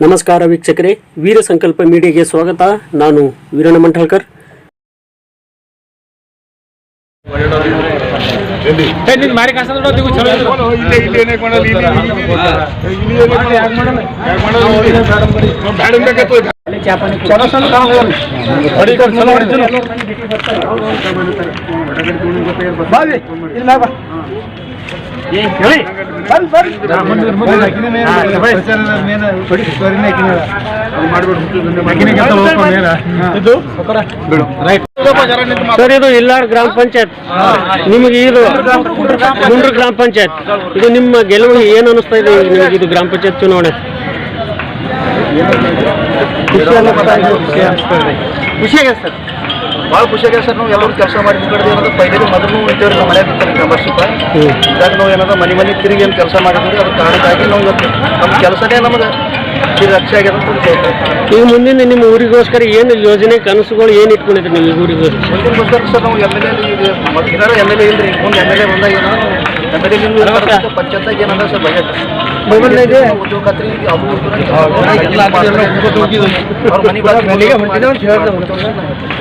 ನಮಸ್ಕಾರ ವೀಕ್ಷಕರೇ ವೀರ ಸಂಕಲ್ಪ ಮೀಡಿಯಾಗೆ ಸ್ವಾಗತ ನಾನು ವೀರಣ್ಣ ಮಂಠಾಳ್ಕರ್ ನಿನ್ ಮಾರಿ ಕಾಣಿಸ್ತದ ನೋಡಿ ನೀವು ಚಲೋ ಇದ್ರು. ಇಲ್ಲಿ ಇಲ್ಲಿ ಏನಕ್ಕೆ ಮಾಡಲ್ಲ ಇಲ್ಲಿ ಇಲ್ಲಿ ಇಲ್ಲಿ ಏನಕ್ಕೆ ಯಾಕೆ ಮಾಡಲ್ಲ ಯಾಕೆ ಮಾಡಲ್ಲ ಇಲ್ಲಿ? ಬ್ಯಾಡ ಅನ್ಬೇಕಾಯ್ತು. ಹೊಡಿ ಕೊಡು, ಚಲೋ ಹೊಡಿ, ಚಲೋ. ಬಾವಿ, ಇಲ್ಲ ಬಾ. ಹೇಳಿ. ಸರ್ ಇದು ಇಲ್ಲಾರ್ ಗ್ರಾಮ ಪಂಚಾಯತ್. ನಿಮಗೆ ಇದು ಗುಂಡ್ರ ಗ್ರಾಮ ಪಂಚಾಯತ್. ಇದು ನಿಮ್ಮ ಗೆಲುವು ಏನು ಅನಿಸ್ತಾ ಇದೆ ನಿಮಗೆ ಇದು ಗ್ರಾಮ ಪಂಚಾಯತ್ ಚುನಾವಣೆ? ಖುಷಿಯಾಗಿದೆ ಸರ್. ಭಾಳ ಆಗ್ಯದ ಸರ್ ನಾವು ಎಲ್ಲರೂ ಕೆಲಸ ಮಾಡಿ ಹಿಂಗಡೆ ಏನಂದ್ರೆ ಪೈಲೆ ಮೊದಲು ಇದ್ದೇವೆ ನಮ್ಮ ಮನೆ ಬಿಡ್ತಾರೆ ಮೆಂಬರ್ಶಿಪ್ ಇದಾಗ ನಾವು ಏನಂದ್ರೆ ಮನೆ ಮನೆ ತಿರುಗಿ ಏನು ಕೆಲಸ ಮಾಡಿದ್ವಿ ಅದು ಕಾರಣಕ್ಕಾಗಿ ನಾವು ನಮ್ಮ ಕೆಲಸನೇ ನಮಗೆ ಈ ರಕ್ಷೆ ಆಗ್ಯದ ಈಗ ಮುಂದಿನ ನಿಮ್ಮ ಊರಿಗೋಸ್ಕರ ಏನು ಯೋಜನೆ ಕನಸುಗಳು ಏನು ಇಟ್ಕೊಂಡಿದ್ರಿ ನೀವು ಈ ಊರಿಗೋಸ್ಕರ? ಮುಂದಿನ ಸರ್ ನಾವು M L A M L A ಇಲ್ರಿ. ಮುಂದೆ ಎಂ ಎಲ್ ಎ ಬಂದಾಗ ಏನೋ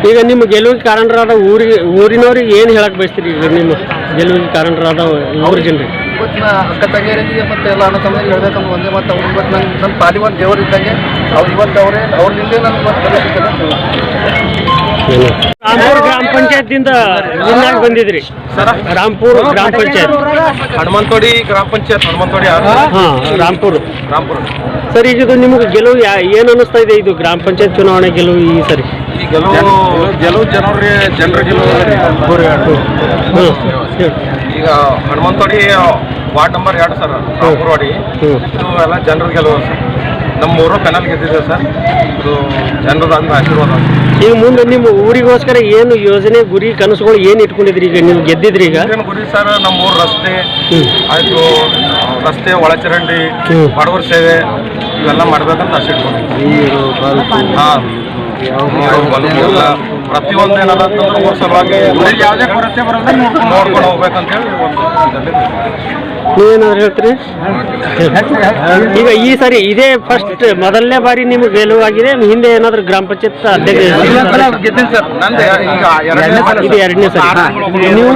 ಈಗ ನಿಮ್ಮ ಗೆಲುವಿಗೆ ಕಾರಣರಾದ ಊರಿಗೆ ಊರಿನವ್ರಿಗೆ ಏನು ಹೇಳಕ್ ಬಯಸ್ತೀರಿ ಈಗ ನಿಮ್ಮ ಗೆಲುವಿಗೆ ಕಾರಣರಾದ ಊರ ಜನ ನಾ ಅಕ್ಕ ತಂಗಿಯರಿಗೆ ಮತ್ತೆ ಎಲ್ಲ ಅಣ್ಣ ತಮ್ಮ ಹೇಳ್ಬೇಕಂದ್ರೆ ಒಂದೇ ಮತ್ತೆ ಅವ್ರು ಇವತ್ತು ನಂಗೆ ನನ್ನ ಪಾಲಿ ದೇವರು ಇದ್ದಂಗೆ ಅವ್ರು ಇವತ್ತು ಅವರೇ ಅವ್ರಿಂದ ನನಗೆ ಮತ್ತೆ ಗ್ರಾಮ ಪಂಚಾಯತ್ ದಿಂದ ಬಂದಿದ್ರಿ. ರಾಮ್ಪುರ್ ಗ್ರಾಮ ಪಂಚಾಯತ್. ಹನುಮಂತೋಡಿ ಗ್ರಾಮ ಪಂಚಾಯತ್ ಹನುಮಂತೋಡಿ ರಾಮ್ಪುರ್. ರಾಮ್ಪುರ್. ಸರಿ ಈಗ ಇದು ನಿಮಗೆ ಗೆಲುವು ಏನ್ ಅನಿಸ್ತಾ ಇದೆ ಇದು ಗ್ರಾಮ ಪಂಚಾಯತ್ ಚುನಾವಣೆ ಗೆಲುವು ಈ ಸರಿ? ಗೆಲುವು ಗೆಲುವು ಜನರಿಗೆ ಜನರ ಗೆಲುವು ಈಗ ಹನುಮಂತೋಡಿ ವಾರ್ಡ್ ನಂಬರ್ ಎರಡು ಸರ್ ರಾಮ್ಪುರವಾಡಿ ಎಲ್ಲ ಜನರ ಗೆಲುವು ಸರ್. ನಮ್ಮ ಮೂರು ಪೆನಲ್ ಗೆದ್ದಿದೆ ಸರ್. ಇದು ಜನರದ ಆಶೀರ್ವಾದ. ಈಗ ಮುಂದೆ ನಿಮ್ಮ ಊರಿಗೋಸ್ಕರ ಏನು ಯೋಜನೆ ಗುರಿ ಕನಸುಗಳು ಏನು ಇಟ್ಕೊಂಡಿದ್ರಿ ಈಗ? ನೀವು ಗೆದ್ದಿದ್ರಿ ಈಗ? ಏನು ಗುರಿ ಸರ್? ನಮ್ಮ ಊರು ರಸ್ತೆ. ಆಯಿತು ರಸ್ತೆ ಒಳಚರಂಡಿ. ಬಡವರ ಸೇವೆ ಇವೆಲ್ಲ ಮಾಡ್ಬೇಕಂತ ಆಸೆ ಇಟ್ಕೊಂಡಿದ್ದೀವಿ ಹಾಂ. ಪ್ರತಿಯೊಂದು ಏನದ ಅಂತಂದ್ರೆ ಊರ ಸಲುವಾಗಿ ಯಾವುದೇ ಕೊರತೆ ಬರೋದ್ರೆ ನೋಡ್ಕೊಂಡು ಹೋಗ್ಬೇಕಂತೇಳಿ ಒಂದು ನೀವೇನಾದ್ರು ಹೇಳ್ತೀರಿ? ಈಗ ಈ ಸರಿ ಇದೇ ಫಸ್ಟ್ ಮೊದಲನೇ ಬಾರಿ ನಿಮ್ಗೆ ಗೆಲುವಾಗಿದೆ ಹಿಂದೆ ಏನಾದ್ರು ಗ್ರಾಮ ಪಂಚಾಯತ್ ಅಧ್ಯಕ್ಷ ಗೆದ್ದೀನಿ ಸರ್. ಈಗ ಎರಡನೇ ಸಲ ಇದು ಎರಡನೇ ಸರಿ ನೀವು?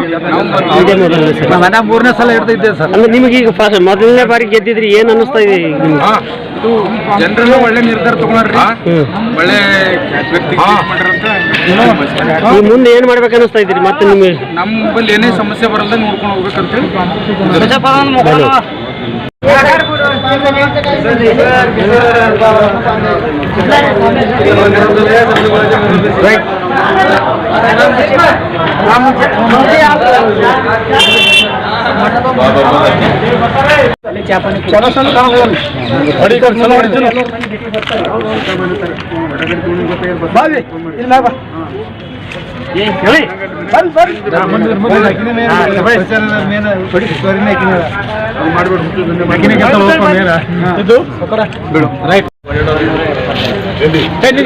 ಇದೇ ಮೊದಲನೇ ಸರಿ ಮನೆ ಮೂರನೇ ಸಲ ಹಿಡ್ದಿದ್ದೆ ಸರ್. ಅಂದ್ರೆ ನಿಮಗೆ ಈಗ ಫಸ್ಟ್ ಮೊದಲನೇ ಬಾರಿ ಗೆದ್ದಿದ್ರಿ ಏನ್ ಅನ್ನಿಸ್ತಾ ಇದೆ ನಿಮ್ಗೆ? ಜನರಲ್ಲೂ ಒಳ್ಳೆ ನಿರ್ಧಾರ ತಗೊಂಡ್ರಿ. ಒಳ್ಳೆ ವ್ಯಕ್ತಿ ಈಗ ಮುಂದೆ ಏನ್ ಮಾಡ್ಬೇಕು ಅನಿಸ್ತಾ ಇದ್ರಿ ಮತ್ತೆ ನಿಮಗೆ ನಮ್ಮ ಬಲ್ಲಿ ಏನೇ ಸಮಸ್ಯೆ ಬರಲ್ಲ ನೋಡ್ಕೊಂಡು ಬಾ. ಹೇಳಿ.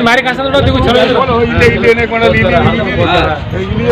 ಮಾರಿ ಕಾಣಿಸ್ತದ ಚಲೋ. ಇಲ್ಲಿ ಇಲ್ಲಿ ಏನಕ್ಕೆ ಮಾಡಲ್ಲ? ಇಲ್ಲಿ?